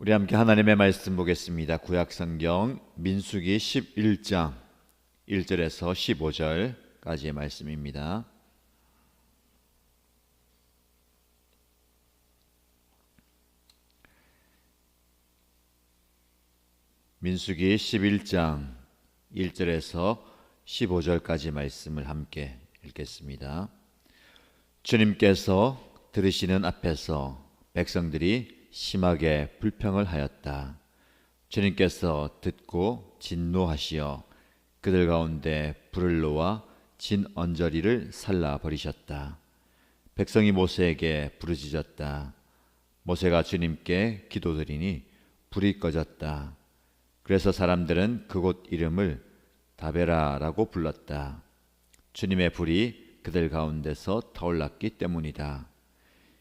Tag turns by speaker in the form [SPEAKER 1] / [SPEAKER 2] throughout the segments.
[SPEAKER 1] 우리 함께 하나님의 말씀 보겠습니다. 구약 성경 민수기 11장 1절에서 15절까지의 말씀입니다. 민수기 11장 1절에서 15절까지 말씀을 함께 읽겠습니다. 주님께서 들으시는 앞에서 백성들이 심하게 불평을 하였다. 주님께서 듣고 진노하시어 그들 가운데 불을 놓아 진 언저리를 살라 버리셨다. 백성이 모세에게 부르짖었다. 모세가 주님께 기도드리니 불이 꺼졌다. 그래서 사람들은 그곳 이름을 다베라라고 불렀다. 주님의 불이 그들 가운데서 타올랐기 때문이다.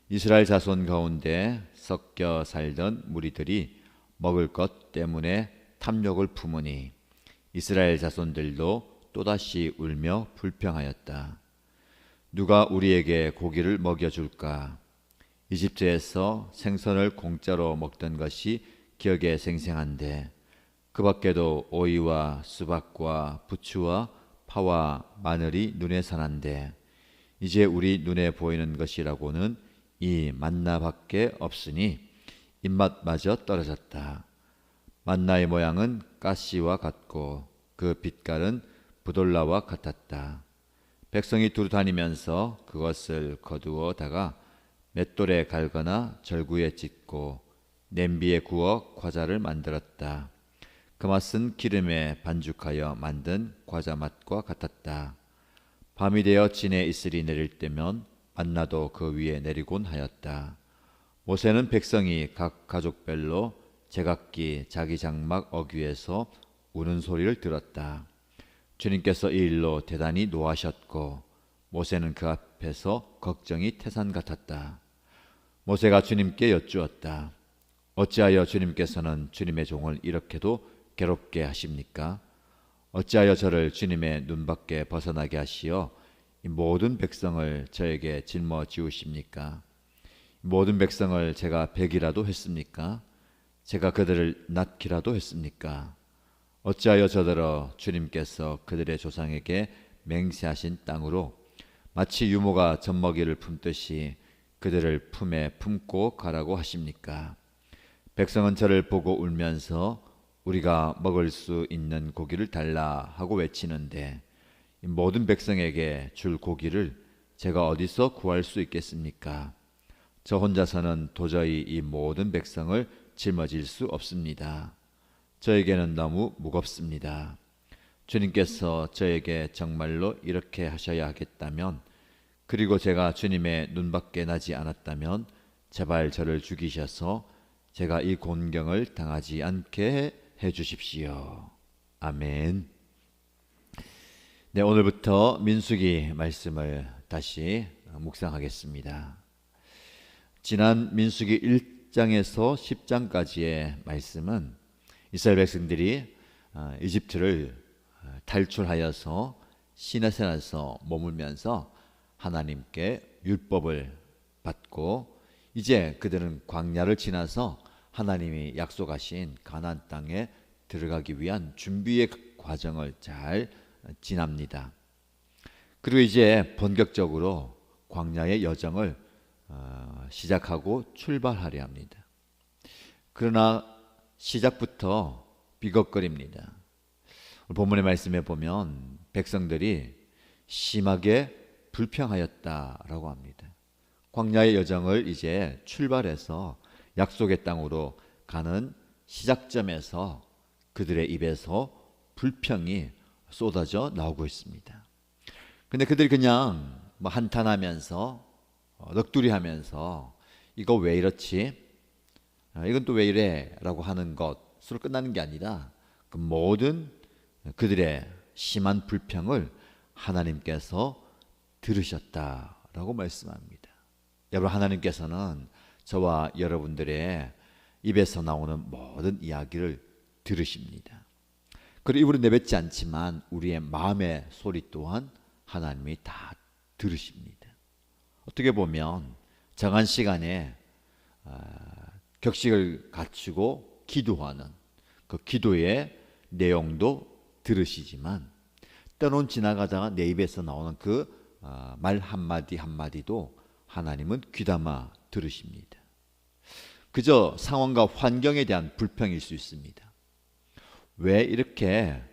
[SPEAKER 1] 이스라엘 자손 가운데 섞여 살던 무리들이 먹을 것 때문에 탐욕을 품으니 이스라엘 자손들도 또다시 울며 불평하였다. 누가 우리에게 고기를 먹여줄까? 이집트에서 생선을 공짜로 먹던 것이 기억에 생생한데 그 밖에도 오이와 수박과 부추와 파와 마늘이 눈에 선한데 이제 우리 눈에 보이는 것이라고는 이 만나밖에 없으니 입맛마저 떨어졌다. 만나의 모양은 가시와 같고 그 빛깔은 부돌라와 같았다. 백성이 두루 다니면서 그것을 거두어다가 맷돌에 갈거나 절구에 찢고 냄비에 구워 과자를 만들었다. 그 맛은 기름에 반죽하여 만든 과자 맛과 같았다. 밤이 되어 진에 이슬이 내릴 때면 만나도 그 위에 내리곤 하였다. 모세는 백성이 각 가족별로 제각기 자기 장막 어귀에서 우는 소리를 들었다. 주님께서 이 일로 대단히 노하셨고 모세는 그 앞에서 걱정이 태산 같았다. 모세가 주님께 여쭈었다. 어찌하여 주님께서는 주님의 종을 이렇게도 괴롭게 하십니까? 어찌하여 저를 주님의 눈밖에 벗어나게 하시어 이 모든 백성을 저에게 짊어 지우십니까? 모든 백성을 제가 백이라도 했습니까? 제가 그들을 낳기라도 했습니까? 어찌하여 저더러 주님께서 그들의 조상에게 맹세하신 땅으로 마치 유모가 젖먹이를 품듯이 그들을 품에 품고 가라고 하십니까? 백성은 저를 보고 울면서 우리가 먹을 수 있는 고기를 달라 하고 외치는데 모든 백성에게 줄 고기를 제가 어디서 구할 수 있겠습니까? 저 혼자서는 도저히 이 모든 백성을 짊어질 수 없습니다. 저에게는 너무 무겁습니다. 주님께서 저에게 정말로 이렇게 하셔야 하겠다면 그리고 제가 주님의 눈밖에 나지 않았다면 제발 저를 죽이셔서 제가 이 곤경을 당하지 않게 해 주십시오. 아멘. 네, 오늘부터 민수기 말씀을 다시 묵상하겠습니다. 지난 민수기 1장에서 10장까지의 말씀은 이스라엘 백성들이 어, 이집트를 어, 탈출하여서 시내산에서 머물면서 하나님께 율법을 받고 이제 그들은 광야를 지나서 하나님이 약속하신 가나안 땅에 들어가기 위한 준비의 과정을 잘 지납니다. 그리고 이제 본격적으로 광야의 여정을 어, 시작하고 출발하려 합니다. 그러나 시작부터 비겁거립니다. 본문의 말씀에 보면 백성들이 심하게 불평하였다라고 합니다. 광야의 여정을 이제 출발해서 약속의 땅으로 가는 시작점에서 그들의 입에서 불평이 쏟아져 나오고 있습니다. 근데 그들이 그냥 뭐 한탄하면서 어, 넋두리하면서 이거 왜 이렇지? 아, 이건 또 왜 이래?라고 하는 것으로 끝나는 게 아니라 그 모든 그들의 심한 불평을 하나님께서 들으셨다라고 말씀합니다. 여러분 하나님께서는 저와 여러분들의 입에서 나오는 모든 이야기를 들으십니다. 그리고 입으로 내뱉지 않지만 우리의 마음의 소리 또한 하나님이 다 들으십니다. 어떻게 보면 정한 시간에 아, 격식을 갖추고 기도하는 그 기도의 내용도 들으시지만 때론 지나가다가 내 입에서 나오는 그 말 한마디 한마디도 하나님은 귀담아 들으십니다. 그저 상황과 환경에 대한 불평일 수 있습니다. 왜 이렇게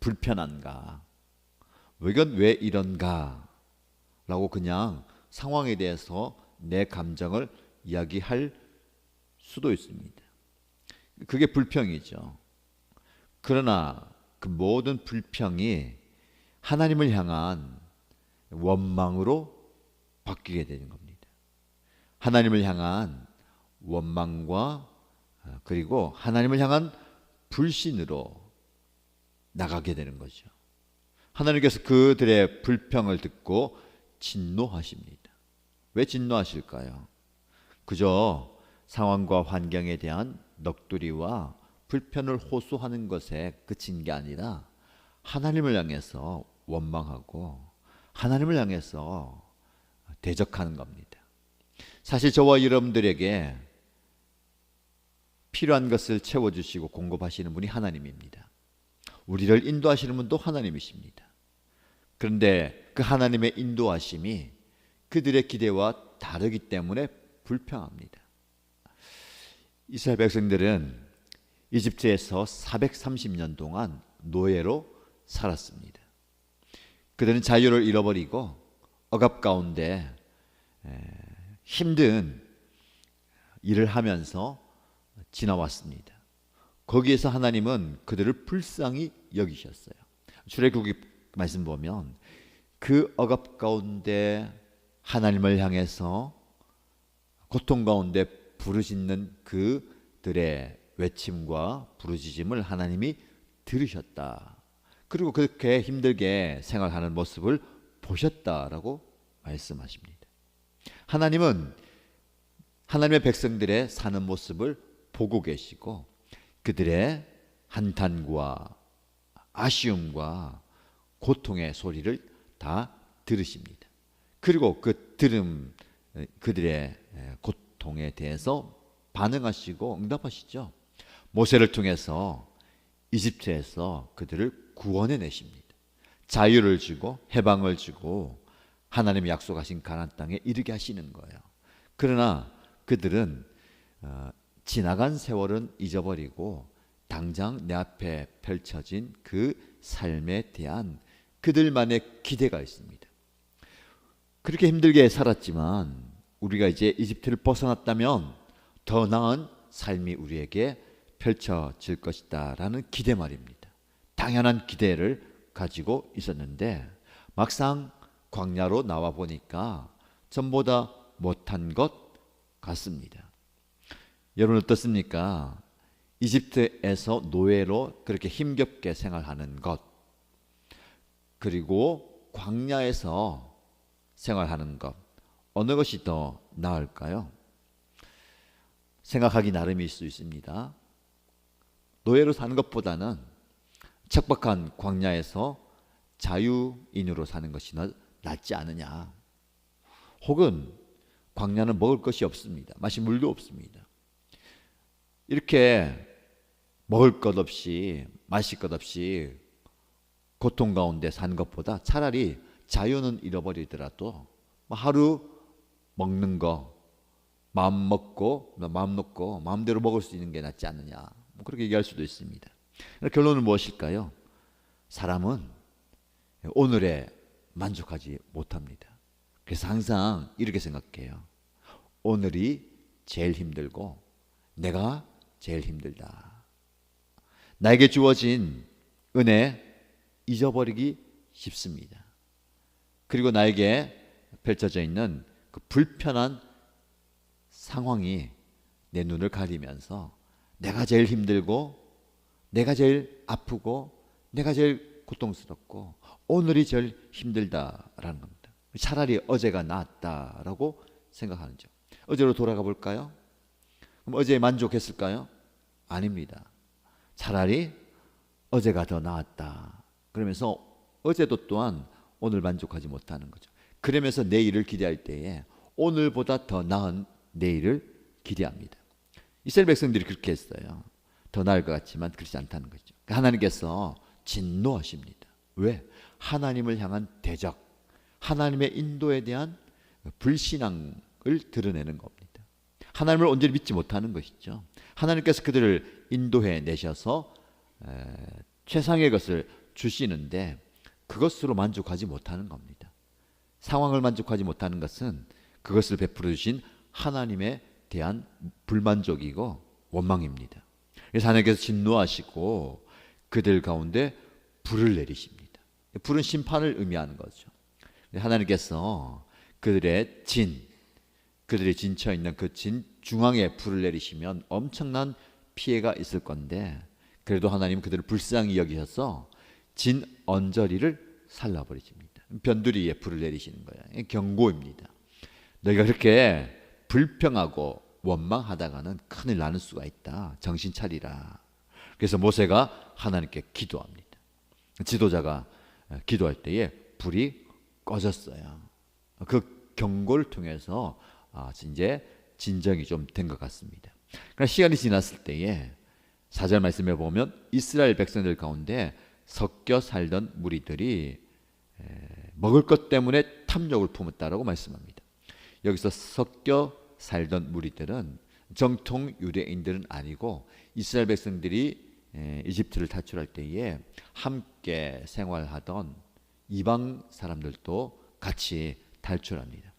[SPEAKER 1] 불편한가? 이건 왜 이런가? 라고 그냥 상황에 대해서 내 감정을 이야기할 수도 있습니다. 그게 불평이죠. 그러나 그 모든 불평이 하나님을 향한 원망으로 바뀌게 되는 겁니다. 하나님을 향한 원망과 어, 그리고 하나님을 향한 불신으로 나가게 되는 거죠. 하나님께서 그들의 불평을 듣고 진노하십니다. 왜 진노하실까요? 그저 상황과 환경에 대한 넋두리와 불편을 호소하는 것에 그친 게 아니라 하나님을 향해서 원망하고 하나님을 향해서 대적하는 겁니다. 사실 저와 여러분들에게 필요한 것을 채워주시고 공급하시는 분이 하나님입니다. 우리를 인도하시는 분도 하나님이십니다. 그런데 그 하나님의 인도하심이 그들의 기대와 다르기 때문에 불평합니다. 이스라엘 백성들은 이집트에서 430년 동안 노예로 살았습니다. 그들은 자유를 잃어버리고 억압 가운데 힘든 일을 하면서 지나왔습니다. 거기에서 하나님은 그들을 불쌍히 여기셨어요. 출애굽기 말씀 보면 그 억압 가운데 하나님을 향해서 고통 가운데 부르짖는 그들의 외침과 부르짖음을 하나님이 들으셨다. 그리고 그렇게 힘들게 생활하는 모습을 보셨다라고 말씀하십니다. 하나님은 하나님의 백성들의 사는 모습을 보고 계시고 그들의 한탄과 아쉬움과 고통의 소리를 다 들으십니다. 그리고 그 들음 그들의 고통에 대해서 반응하시고 응답하시죠. 모세를 통해서 이집트에서 그들을 구원해 내십니다. 자유를 주고 해방을 주고 하나님이 약속하신 가나안 땅에 이르게 하시는 거예요. 그러나 그들은 어, 지나간 세월은 잊어버리고 당장 내 앞에 펼쳐진 그 삶에 대한 그들만의 기대가 있습니다. 그렇게 힘들게 살았지만 우리가 이제 이집트를 벗어났다면 더 나은 삶이 우리에게 펼쳐질 것이다라는 기대 말입니다. 당연한 기대를 가지고 있었는데 막상 광야로 나와 보니까 전보다 못한 것 같습니다. 여러분 어떻습니까? 이집트에서 노예로 그렇게 힘겹게 생활하는 것 그리고 광야에서 생활하는 것 어느 것이 더 나을까요? 생각하기 나름일 수 있습니다. 노예로 사는 것보다는 척박한 광야에서 자유인으로 사는 것이 낫지 않느냐. 혹은 광야는 먹을 것이 없습니다. 마실 물도 없습니다. 이렇게 먹을 것 없이 마실 것 없이 고통 가운데 산 것보다 차라리 자유는 잃어버리더라도 뭐 하루 먹는 거 마음 먹고 마음 놓고 마음대로 먹을 수 있는 게 낫지 않느냐 뭐 그렇게 얘기할 수도 있습니다. 결론은 무엇일까요? 사람은 오늘에 만족하지 못합니다. 그래서 항상 이렇게 생각해요. 오늘이 제일 힘들고 내가 제일 힘들다. 나에게 주어진 은혜 잊어버리기 쉽습니다. 그리고 나에게 펼쳐져 있는 그 불편한 상황이 내 눈을 가리면서 내가 제일 힘들고 내가 제일 아프고 내가 제일 고통스럽고 오늘이 제일 힘들다라는 겁니다. 차라리 어제가 낫다라고 생각하는 죠. 어제로 돌아가 볼까요? 그럼 어제에 만족했을까요? 아닙니다. 차라리 어제가 더 나았다. 그러면서 어제도 또한 오늘 만족하지 못하는 거죠. 그러면서 내일을 기대할 때에 오늘보다 더 나은 내일을 기대합니다. 이스라엘 백성들이 그렇게 했어요. 더 나을 것 같지만 그렇지 않다는 거죠. 그러니까 하나님께서 진노하십니다. 왜? 하나님을 향한 대적, 하나님의 인도에 대한 불신앙을 드러내는 겁니다. 하나님을 온전히 믿지 못하는 것이죠. 하나님께서 그들을 인도해 내셔서 에, 최상의 것을 주시는데 그것으로 만족하지 못하는 겁니다. 상황을 만족하지 못하는 것은 그것을 베풀어 주신 하나님에 대한 불만족이고 원망입니다. 그래서 하나님께서 진노하시고 그들 가운데 불을 내리십니다. 불은 심판을 의미하는 거죠. 하나님께서 그들의 진, 그들이 진쳐 있는 그 진 중앙에 불을 내리시면 엄청난 피해가 있을 건데 그래도 하나님 그들을 불쌍히 여기셔서 진 언저리를 살라버리십니다. 변두리에 불을 내리시는 거예요. 경고입니다. 너희가 그렇게 불평하고 원망하다가는 큰일 나는 수가 있다. 정신 차리라. 그래서 모세가 하나님께 기도합니다. 지도자가 기도할 때에 불이 꺼졌어요. 그 경고를 통해서 아, 이제 진정이 좀 된 것 같습니다. 그러나 시간이 지났을 때에 사절 말씀에 보면 이스라엘 백성들 가운데 섞여 살던 무리들이 먹을 것 때문에 탐욕을 품었다라고 말씀합니다. 여기서 섞여 살던 무리들은 정통 유대인들은 아니고 이스라엘 백성들이 이집트를 탈출할 때에 함께 생활하던 이방 사람들도 같이 탈출합니다.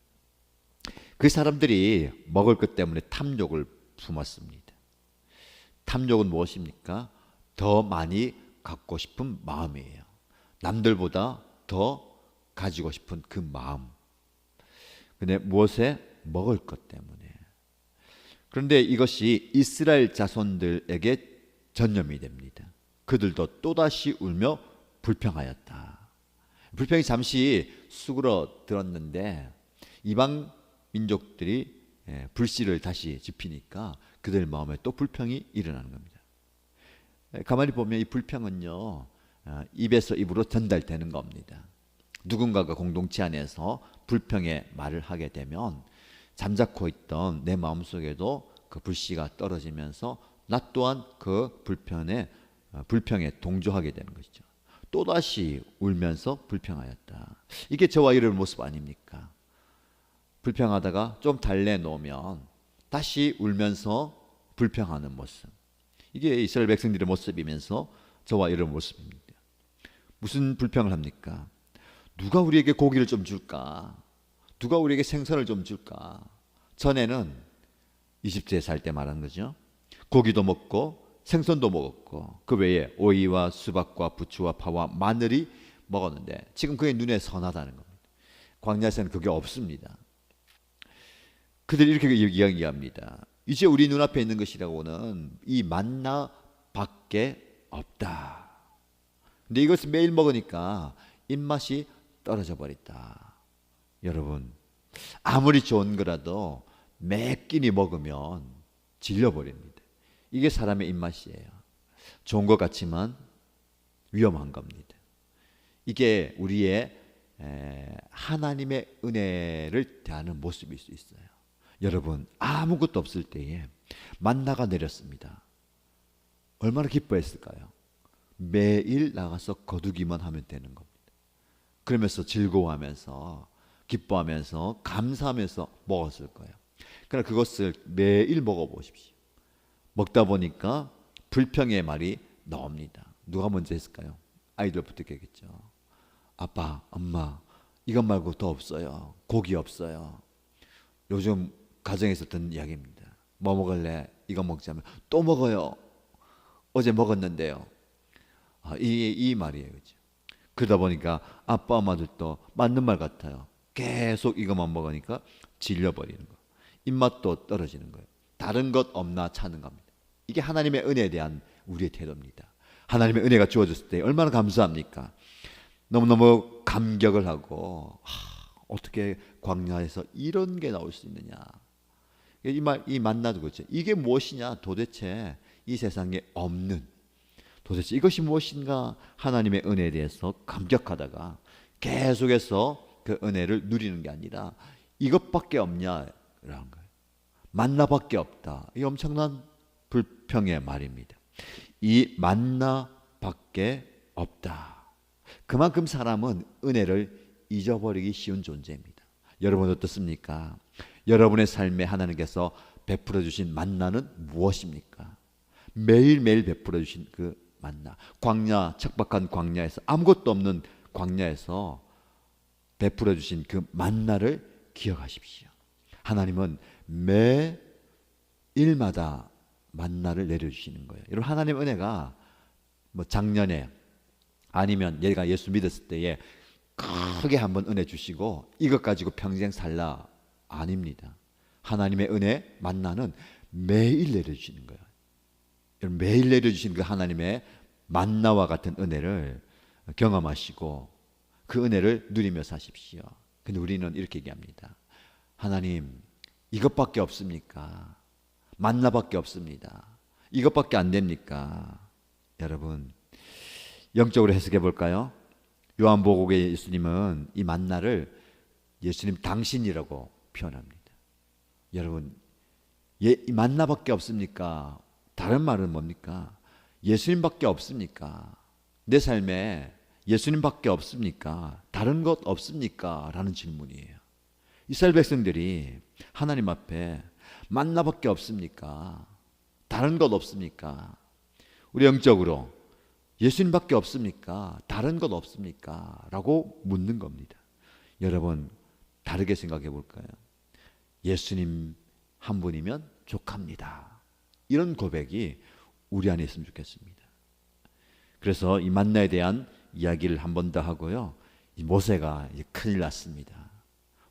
[SPEAKER 1] 그 사람들이 먹을 것 때문에 탐욕을 품었습니다. 탐욕은 무엇입니까? 더 많이 갖고 싶은 마음이에요. 남들보다 더 가지고 싶은 그 마음. 근데 무엇에 먹을 것 때문에. 그런데 이것이 이스라엘 자손들에게 전염이 됩니다. 그들도 또다시 울며 불평하였다. 불평이 잠시 수그러 들었는데 이방 민족들이 예, 불씨를 다시 지피니까 그들 마음에 또 불평이 일어나는 겁니다. 예, 가만히 보면 이 불평은요 아, 입에서 입으로 전달되는 겁니다. 누군가가 공동체 안에서 불평의 말을 하게 되면 잠자코 있던 내 마음 속에도 그 불씨가 떨어지면서 나 또한 그 불편에 어, 불평에 동조하게 되는 것이죠. 또다시 울면서 불평하였다. 이게 저와 이런 모습 아닙니까? 불평하다가 좀 달래놓으면 다시 울면서 불평하는 모습. 이게 이스라엘 백성들의 모습이면서 저와 이런 모습입니다. 무슨 불평을 합니까? 누가 우리에게 고기를 좀 줄까? 누가 우리에게 생선을 좀 줄까? 전에는 이집트에 살 때 말한 거죠. 고기도 먹고 생선도 먹었고 그 외에 오이와 수박과 부추와 파와 마늘이 먹었는데 지금 그게 눈에 선하다는 겁니다. 광야에서는 그게 없습니다. 그들이 이렇게 이야기합니다. 이제 우리 눈앞에 있는 것이라고는 이 만나 밖에 없다. 근데 이것을 매일 먹으니까 입맛이 떨어져 버렸다. 여러분 아무리 좋은 거라도 매 끼니 먹으면 질려버립니다. 이게 사람의 입맛이에요. 좋은 것 같지만 위험한 겁니다. 이게 우리의 하나님의 은혜를 대하는 모습일 수 있어요. 여러분 아무것도 없을 때에 만나가 내렸습니다. 얼마나 기뻐했을까요? 매일 나가서 거두기만 하면 되는 겁니다. 그러면서 즐거워하면서 기뻐하면서 감사하면서 먹었을 거예요. 그러나 그것을 매일 먹어보십시오. 먹다 보니까 불평의 말이 나옵니다. 누가 먼저 했을까요? 아이들부터 겠죠 아빠, 엄마, 이것 말고 더 없어요. 고기 없어요. 요즘 가정에서 듣는 이야기입니다. 뭐 먹을래? 이거 먹자면 또 먹어요. 어제 먹었는데요. 아, 이, 이 말이에요. 그죠? 그러다 보니까 아빠, 엄마들도 맞는 말 같아요. 계속 이것만 먹으니까 질려버리는 거. 입맛도 떨어지는 거예요. 다른 것 없나 찾는 겁니다. 이게 하나님의 은혜에 대한 우리의 태도입니다. 하나님의 은혜가 주어졌을 때 얼마나 감사합니까? 너무너무 감격을 하고 하, 어떻게 광야에서 이런 게 나올 수 있느냐? 이 말, 이 만나도 그렇죠. 이게 무엇이냐? 도대체 이 세상에 없는 도대체 이것이 무엇인가? 하나님의 은혜에 대해서 감격하다가 계속해서 그 은혜를 누리는 게 아니라 이것밖에 없냐라는 거예요. 만나밖에 없다. 이 엄청난 불평의 말입니다. 이 만나밖에 없다. 그만큼 사람은 은혜를 잊어버리기 쉬운 존재입니다. 여러분 어떻습니까? 여러분의 삶에 하나님께서 베풀어 주신 만나는 무엇입니까? 매일매일 베풀어 주신 그 만나. 광야 척박한 광야에서 아무것도 없는 광야에서 베풀어 주신 그 만나를 기억하십시오. 하나님은 매 일마다 만나를 내려 주시는 거예요. 여러분 하나님 은혜가 뭐 작년에 아니면 얘가 예수 믿었을 때에 크게 한번 은혜 주시고 이것 가지고 평생 살라 아닙니다. 하나님의 은혜 만나는 매일 내려주시는 거예요. 여러분 매일 내려주시는 그 하나님의 만나와 같은 은혜를 경험하시고 그 은혜를 누리며 사십시오. 근데 우리는 이렇게 얘기합니다. 하나님 이것밖에 없습니까? 만나밖에 없습니다. 이것밖에 안 됩니까? 여러분 영적으로 해석해 볼까요? 요한복음의 예수님은 이 만나를 예수님 당신이라고 표현합니다. 여러분, 예, 만나밖에 없습니까? 다른 말은 뭡니까? 예수님밖에 없습니까? 내 삶에 예수님밖에 없습니까? 다른 것 없습니까? 라는 질문이에요. 이스라엘 백성들이 하나님 앞에 만나밖에 없습니까? 다른 것 없습니까? 우리 영적으로 예수님밖에 없습니까? 다른 것 없습니까? 라고 묻는 겁니다. 여러분, 다르게 생각해 볼까요? 예수님 한 분이면 족합니다. 이런 고백이 우리 안에 있으면 좋겠습니다. 그래서 이 만나에 대한 이야기를 한 번 더 하고요. 이 모세가 큰일 났습니다.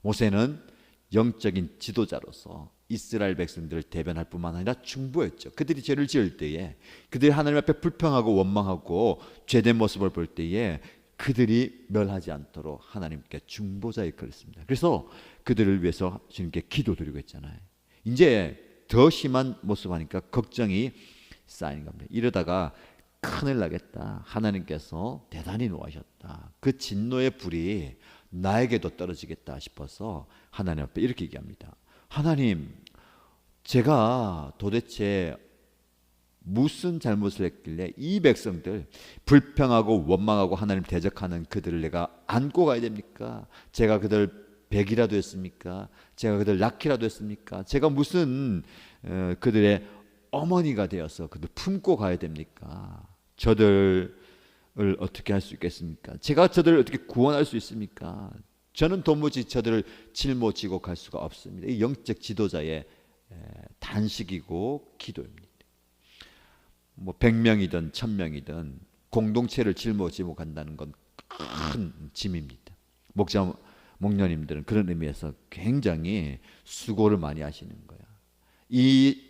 [SPEAKER 1] 모세는 영적인 지도자로서 이스라엘 백성들을 대변할 뿐만 아니라 중보했죠. 그들이 죄를 지을 때에 그들이 하나님 앞에 불평하고 원망하고 죄된 모습을 볼 때에 그들이 멸하지 않도록 하나님께 중보자 역할을 했습니다. 그래서 그들을 위해서 주님께 기도드리고 있잖아요. 이제 더 심한 모습 하니까 걱정이 쌓이는 겁니다. 이러다가 큰일 나겠다. 하나님께서 대단히 노하셨다. 그 진노의 불이 나에게도 떨어지겠다 싶어서 하나님 앞에 이렇게 얘기합니다. 하나님, 제가 도대체 무슨 잘못을 했길래 이 백성들 불평하고 원망하고 하나님 대적하는 그들을 내가 안고 가야 됩니까? 제가 그들 백이라도 했습니까? 제가 그들 낳기라도 했습니까? 제가 무슨 어, 그들의 어머니가 되어서 그들 품고 가야 됩니까? 저들을 어떻게 할 수 있겠습니까? 제가 저들을 어떻게 구원할 수 있습니까? 저는 도무지 저들을 짊어지고 갈 수가 없습니다. 이 영적 지도자의 단식이고 기도입니다. 뭐 100명이든 1000명이든 공동체를 짊어지고 간다는 건 큰 짐입니다. 목자 목녀님들은 그런 의미에서 굉장히 수고를 많이 하시는 거야. 이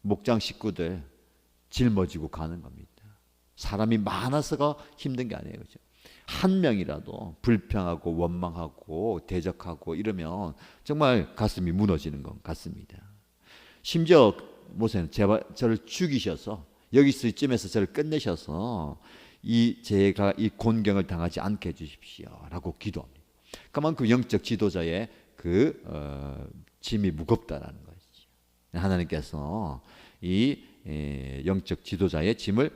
[SPEAKER 1] 목장 식구들 짊어지고 가는 겁니다. 사람이 많아서가 힘든 게 아니에요. 그죠? 한 명이라도 불평하고 원망하고 대적하고 이러면 정말 가슴이 무너지는 것 같습니다. 심지어 모세는 제발 저를 죽이셔서 여기서 이쯤에서 저를 끝내셔서 이 제가 이 곤경을 당하지 않게 해주십시오라고 기도합니다. 그만큼 영적 지도자의 그 어, 짐이 무겁다라는 것이죠. 하나님께서 이 에, 영적 지도자의 짐을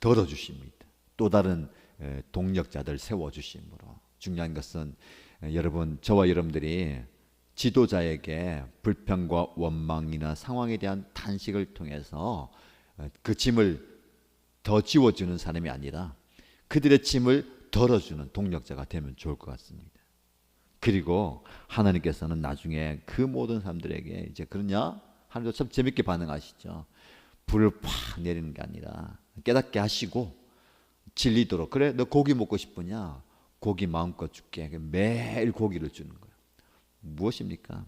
[SPEAKER 1] 덜어 주십니다. 또 다른 에, 동력자들 세워 주심으로 중요한 것은 에, 여러분 저와 여러분들이 지도자에게 불평과 원망이나 상황에 대한 탄식을 통해서 어, 그 짐을 더 지워주는 사람이 아니라 그들의 짐을 덜어주는 동력자가 되면 좋을 것 같습니다. 그리고 하나님께서는 나중에 그 모든 사람들에게 이제 그러냐? 하나님도 참 재밌게 반응하시죠. 불을 팍 내리는 게 아니라 깨닫게 하시고 진리도록 그래 너 고기 먹고 싶으냐? 고기 마음껏 줄게. 매일 고기를 주는 거예요. 무엇입니까?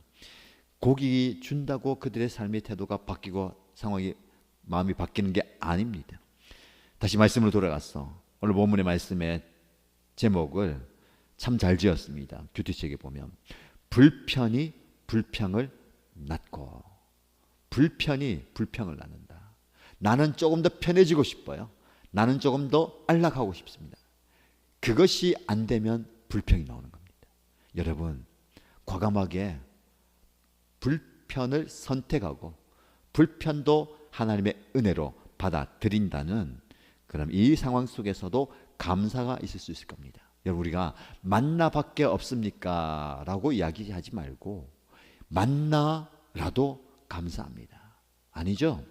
[SPEAKER 1] 고기 준다고 그들의 삶의 태도가 바뀌고 상황이 마음이 바뀌는 게 아닙니다. 다시 말씀으로 돌아갔어. 오늘 본문의 말씀의 제목을 참 잘 지었습니다. 큐티책에 보면 불편이 불평을 낳고 불편이 불평을 낳는다. 나는 조금 더 편해지고 싶어요. 나는 조금 더 안락하고 싶습니다. 그것이 안 되면 불평이 나오는 겁니다. 여러분 과감하게 불편을 선택하고 불편도 하나님의 은혜로 받아들인다는 그럼 이 상황 속에서도 감사가 있을 수 있을 겁니다. 여러분 우리가 만나밖에 없습니까? 라고 이야기하지 말고 만나라도 감사합니다. 아니죠?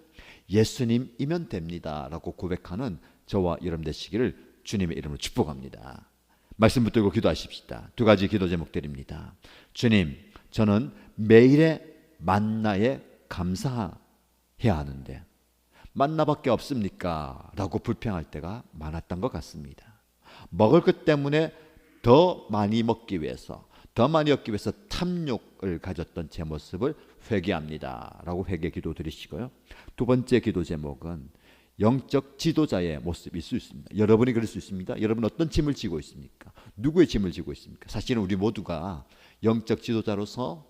[SPEAKER 1] 예수님이면 됩니다. 라고 고백하는 저와 여러분 되시기를 주님의 이름으로 축복합니다. 말씀 붙들고 기도하십시다. 두 가지 기도 제목들입니다. 주님, 저는 매일의 만나에 감사해야 하는데 만나밖에 없습니까? 라고 불평할 때가 많았던 것 같습니다. 먹을 것 때문에 더 많이 먹기 위해서 더 많이 얻기 위해서 탐욕을 가졌던 제 모습을 회개합니다. 라고 회개 기도 드리시고요. 두 번째 기도 제목은 영적 지도자의 모습일 수 있습니다. 여러분이 그럴 수 있습니다. 여러분 어떤 짐을 지고 있습니까? 누구의 짐을 지고 있습니까? 사실은 우리 모두가 영적 지도자로서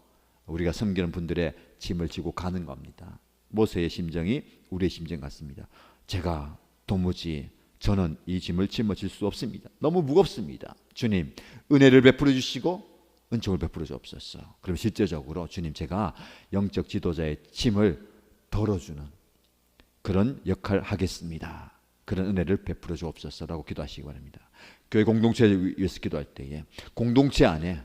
[SPEAKER 1] 우리가 섬기는 분들의 짐을 지고 가는 겁니다. 모세의 심정이 우리의 심정 같습니다. 제가 도무지 저는 이 짐을 짊어질 수 없습니다. 너무 무겁습니다. 주님, 은혜를 베풀어 주시고 은총을 베풀어 주옵소서. 그럼 실제적으로 주님 제가 영적 지도자의 짐을 덜어주는 그런 역할 하겠습니다. 그런 은혜를 베풀어 주옵소서라고 기도하시기 바랍니다. 교회 공동체를 위해서 기도할 때에 공동체 안에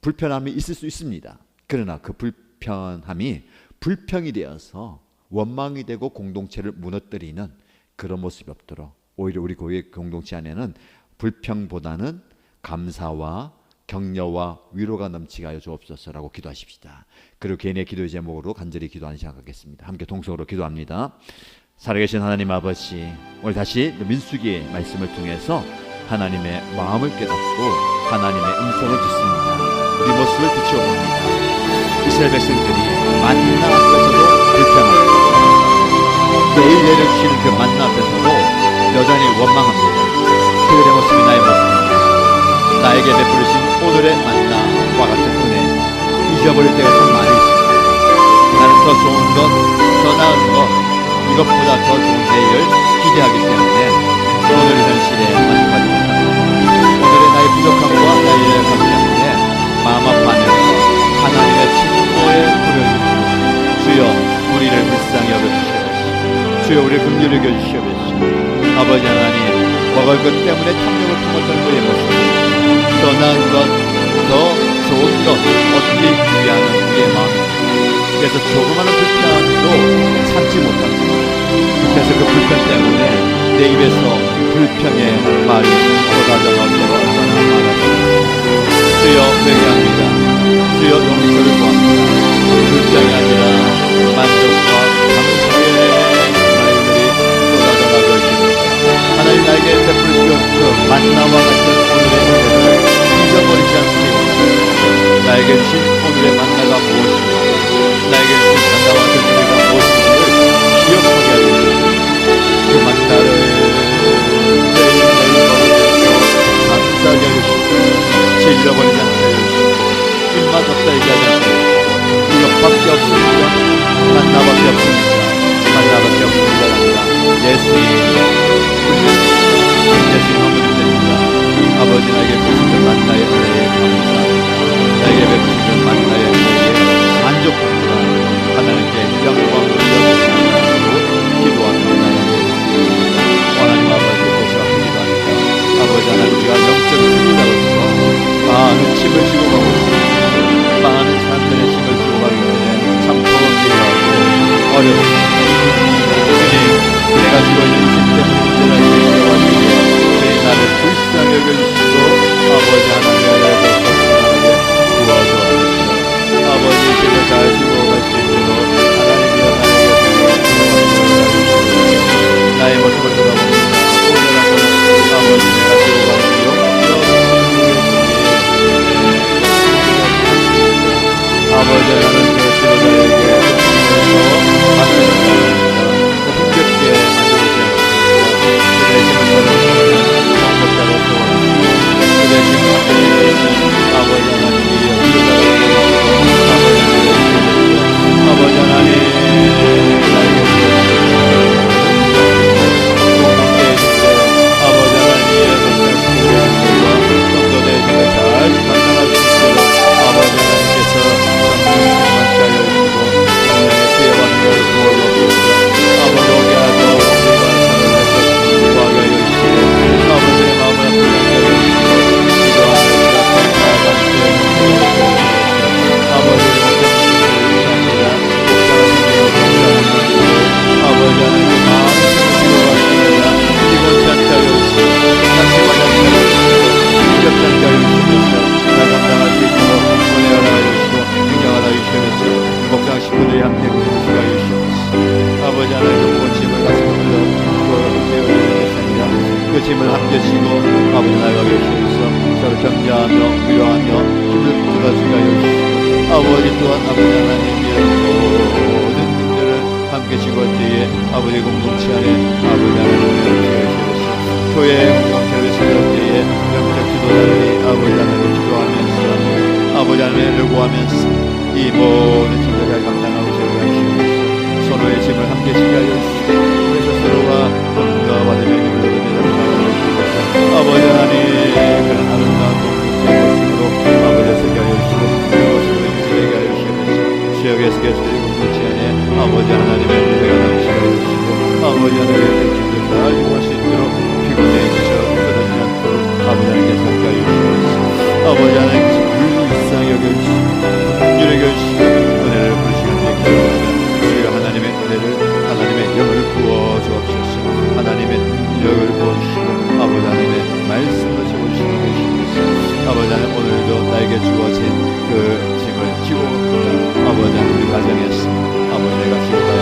[SPEAKER 1] 불편함이 있을 수 있습니다. 그러나 그 불편함이 불평이 되어서 원망이 되고 공동체를 무너뜨리는 그런 모습이 없도록 오히려 우리 교회 공동체 안에는 불평보다는 감사와 격려와 위로가 넘치게 하여 주옵소서라고 기도하십시다. 그리고 개인의 기도의 제목으로 간절히 기도하는 시간 갖겠습니다. 함께 동성으로 기도합니다. 살아계신 하나님 아버지 오늘 다시 민수기의 말씀을 통해서 하나님의 마음을 깨닫고 하나님의 음성을 듣습니다. 우리 모습을 비추어봅니다. 이스라엘 백성들이 만나 앞에서도 불평합니다. 매일 내려주시는 그 만나 앞에서도 여전히 원망합니다. 그들의 모습이 나의 모습입니다. 나에게 베푸르신 오늘의 만나와 같은 은혜 잊어버릴 때가 참 많이 있습니다. 나는 더 좋은 것, 더 나은 것, 이것보다 더 좋은 내일을 기대하기 때문에 오늘의 현실에 만족하지 못합니다. 오늘의 나의 연약함 주여 우리를 긍휼히 여겨주시옵소서 아버지 하나님 먹을 것 때문에 탐욕을 품었던 그의 모습 더 나은 것, 더 좋은 것 얻기 위하는 우리의 마음입니다. 그래서 조그마한 불편도 참지 못합니다. 그래서 그 불편 때문에 내 입에서 불평의 말이 쏟아져 나오도록 얼마나 많았습니다. 주여 회개합니다. 주여 용서를 구합니다. 불평이 아니라 만 나에게 베풀으시던 그 만나와 같은 오늘의 은혜를 잊어버리지 않게 원합니다. 나에게 주신 오늘의 만나 하나님을 요구하면서 이 모든 잘 감당하고 주시옵소서. 서로의 짐을 함께 주시고 서로가 공유와 받으며 힘을 얻으며 살아가시옵소서 아버지 하나님 그런 아름다운 공동체의 모습으로 아버지 세계하여 주시고 그 모습을 인지하게 하여 주시옵소서. 지역에서 계속된 공동체 안에 아버지 하나님의 은혜가 넘치게 하여 주시고 아버지 하나님의 백성들 다 할수 있도록 피곤해 지쳐 쓰러지지 않도록 아버지 하나님께서 함께 하여 주시옵소서. 아버지 여겨 주시고 긍휼히 여겨주시고 은혜를 주여 은혜를 하나님의 영을 부어 주옵소서. 하나님의 능력을 부어 주시고 아버지 하나님의 말씀을 채워주시고 계시옵소서. 아버지 하나님 오늘도 나에게 주어진 그 짐을 지고 아버지 우리 가정에서 아버지 내가 지고 가야